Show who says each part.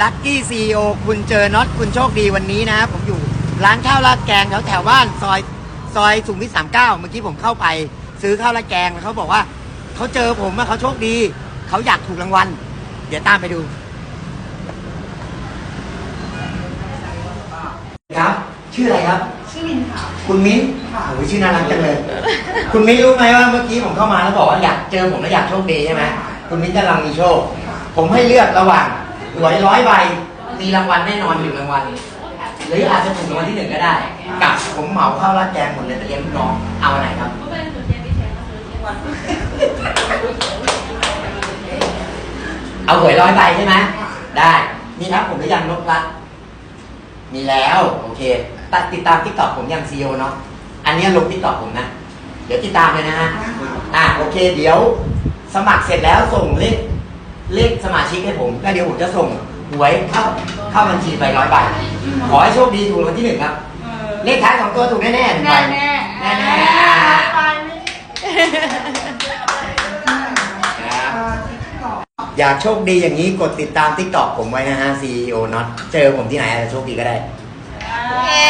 Speaker 1: ลัคกี้ซีโอคุณเจอน็อตคุณโชคดีวันนี้นะ ผมอยู่ร้านข้าวราดแกงแถวแถวบ้านซอยซอยสุขุมวิทสามเก้าเมื่อกี้ผมเข้าไป ซื้อข้าวราดแกงแล้วเขาบอกว่าเขาเจอผมว่าเขาโชคดี เขาอยากถูกรางวัล เดี๋ยวตามไปดู ครับ ชื่ออะไรครับ
Speaker 2: ชื่อมินค่ะ
Speaker 1: คุณมิ้น
Speaker 2: ค่ะ
Speaker 1: โอ้ยชื่อน่ารักจังเลย คุณมิ้นรู้ไหมว่าเมื่อกี้ผมเข้ามาแล้วบอกว่าอยากเจอผมแล้วอยากโชคดีใช่ไหมคุณมิ้นกำลังมีโชค ผมให้เลือกระหว่าง หวยร้อยใบ มีรางวัลแน่นอนหนึ่งรางวัล หรืออาจจะถูกรางวัลที่หนึ่งก็ได้ กับผมเหมาข้าวราดแกงหมดเลยไปเลี้ยงลูกน้อง เอาอันไหนครับ เอาหวยร้อยใบใช่ไหม ได้นี่ครับผมหรือยังนกลัดมีแล้ว โอเคตติดตามทิกตอกผมยังซีโอเนาะ อันนี้ลงทิกตอกผมนะ เดี๋ยวติดตามเลยนะฮะ อะโอเค เดี๋ยว สมัครเสร็จแล้วส่งเลข เลขสมาชิกให้ผม แล้วเดี๋ยวผมจะส่งหวยเข้าเข้าบัญชีไปร้อยใบขอให้โชคดีถูกรางวัลที่หนึ่งครับ เลขท้ายสองตัวถูกแน่ๆหนึ่งใบ
Speaker 2: แน่แน่
Speaker 1: แน่ๆอะ
Speaker 2: ไปไม่
Speaker 1: ครับ อยากโชคดีอย่างนี้กดติดตามทิกตอกผมไว้นะฮะ CEO Not เจอผมที่ไหนอาจจะโชคดีก็ได้
Speaker 2: เอ๊